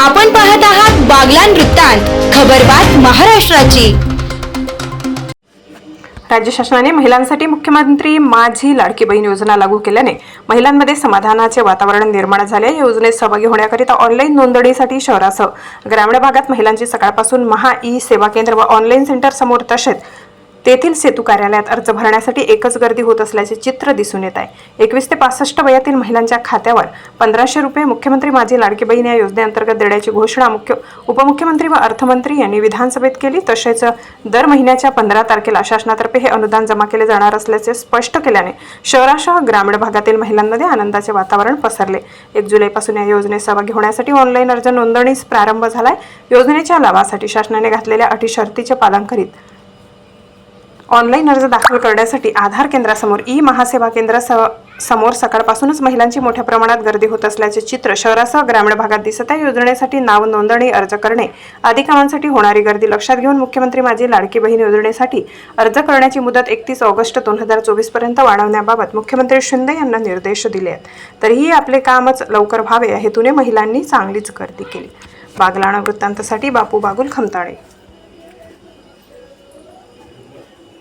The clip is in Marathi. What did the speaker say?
आपण पाहत आहात बागलान वृत्तांत खबरबात महाराष्ट्राची. राज्य शासनाने महिलांसाठी मुख्यमंत्री माझी लाडकी बहीण योजना लागू केल्याने महिलांमध्ये समाधानाचे वातावरण निर्माण झाले. या योजनेत सहभागी होण्याकरिता ऑनलाईन नोंदणीसाठी शहरासह ग्रामीण भागात महिलांची सकाळपासून महा ई सेवा केंद्र व ऑनलाईन सेंटर समोर तसेच तेथील सेतू कार्यालयात अर्ज भरण्यासाठी एकच गर्दी होत असल्याचे चित्र दिसून येत आहे. एकवीस ते पासष्ट वयातील महिलांच्या खात्यावर पंधराशे रुपये मुख्यमंत्री माझी लाडकी बहीण या योजनेअंतर्गत देण्याची घोषणा मुख्य उपमुख्यमंत्री व अर्थमंत्री यांनी विधानसभेत केली. तसेच दर महिन्याच्या पंधरा तारखेला शासनातर्फे हे अनुदान जमा केले जाणार असल्याचे स्पष्ट केल्याने शहरासह ग्रामीण भागातील महिलांमध्ये आनंदाचे वातावरण पसरले. एक जुलैपासून या योजनेत सहभागी होण्यासाठी ऑनलाईन अर्ज नोंदणीस प्रारंभ झालाय. योजनेच्या लाभासाठी शासनाने घातलेल्या अटी शर्तीचे पालन करीत ऑनलाईन अर्ज दाखल करण्यासाठी आधार केंद्रासमोर ई महासेवा केंद्र स- समोर सकाळपासूनच महिलांची मोठ्या प्रमाणात गर्दी होत असल्याचे चित्र शहरासह ग्रामीण भागात दिसत आहे. योजनेसाठी नाव नोंदणी अर्ज करणे आदी कामांसाठी होणारी गर्दी लक्षात घेऊन मुख्यमंत्री माझी लाडकी बहीण योजनेसाठी अर्ज करण्याची मुदत एकतीस ऑगस्ट दोन हजार चोवीसपर्यंत वाढवण्याबाबत मुख्यमंत्री शिंदे यांना निर्देश दिले आहेत. तरीही आपले कामच लवकर व्हावे या हेतूने महिलांनी चांगलीच गर्दी केली. बागलाणा वृत्तांतासाठी बापू बागुल खमताळे.